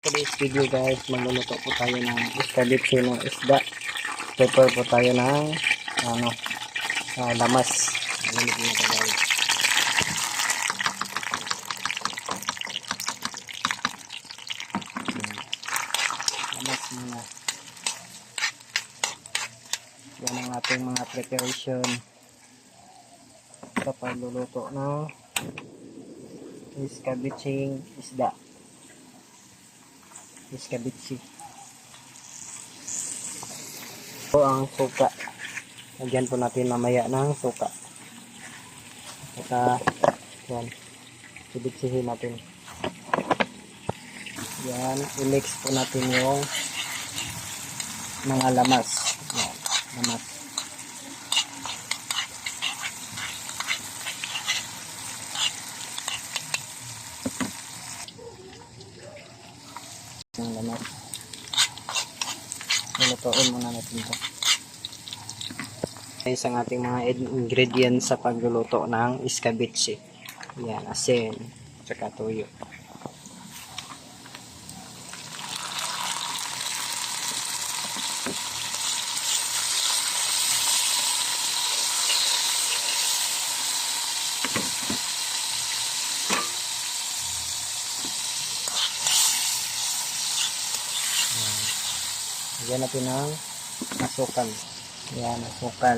Today's video guys, magluluto po tayo ng escabeche ng isda. Prepare po tayo ng ano, ah, lamas. Malamig na ito guys. Lamas muna. Yan ang ating mga preparation sa pagluluto ng escabeche isda escabeche. Po ang suka. Lagyan po natin mamaya ng suka. Saka, yan. Escabechehin natin. Yan. I-mix po natin yung mga lamas. Yan. Lamas. Yung lamas. Lutuin muna natin ito. Guys, ang ating mga ingredients sa pagluluto ng escabeche. Yan, asin, tsaka tuyo. Lagyan natin ng asukal. Yan, asukal.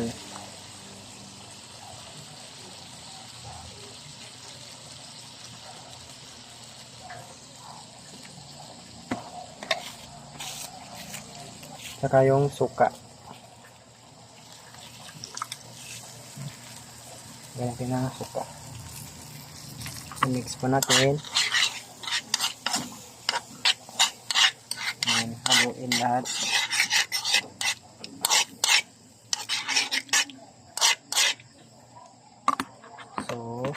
Saka yung suka. Lagyan natin ng suka. I-mix po natin. Ayan, haluin lahat. So,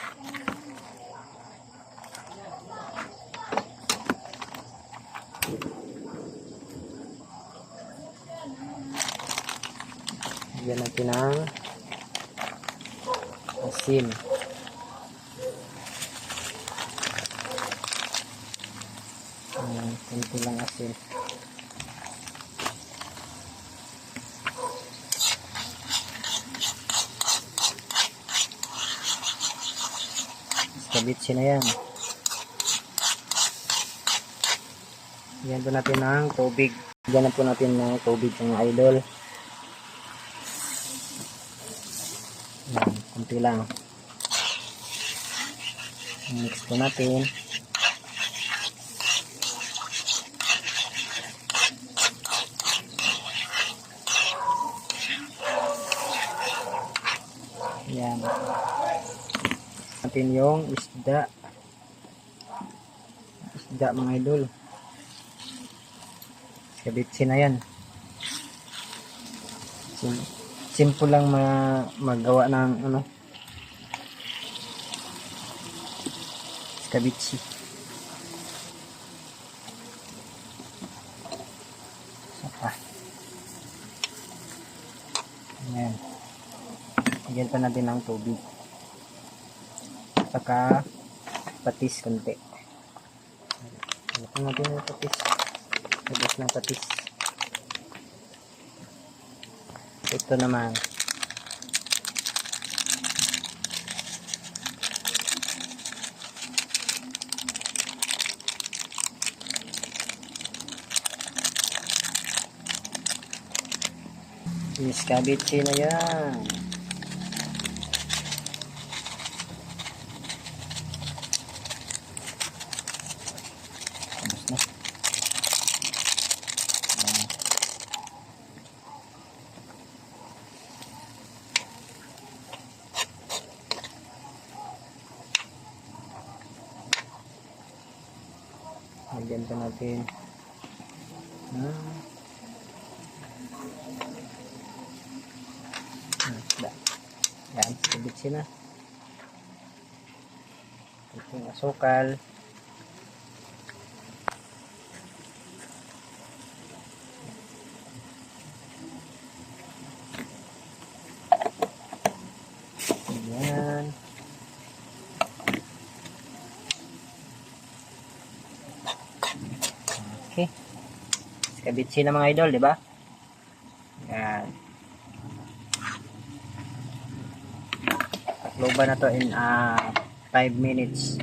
Lagyan natin ng asin. Kunti lang asin. Escabeche na yan. Yan po natin ng tubig. Yan na po natin ng tubig mga idol. Yan, kunti lang. Mix po natin. Yan. Natin yung isda. Isda mga idol. Kabitsi na yan. Sim simple lang ma magawa ng ano. Kabitsi. Saka. Ayan. Lagyan pa natin ng tubig. Saka patis konti. Lagyan natin yung patis. Labas ng patis. Ito naman. Iskabichi na yan. Lagyan pa natin. Ah. Hmm, da. Yan, sabit na. Ito yung asukal. Yan. Okay. Skabitsi na mga idol, di ba? Yan. Takloban na to in 5 minutes.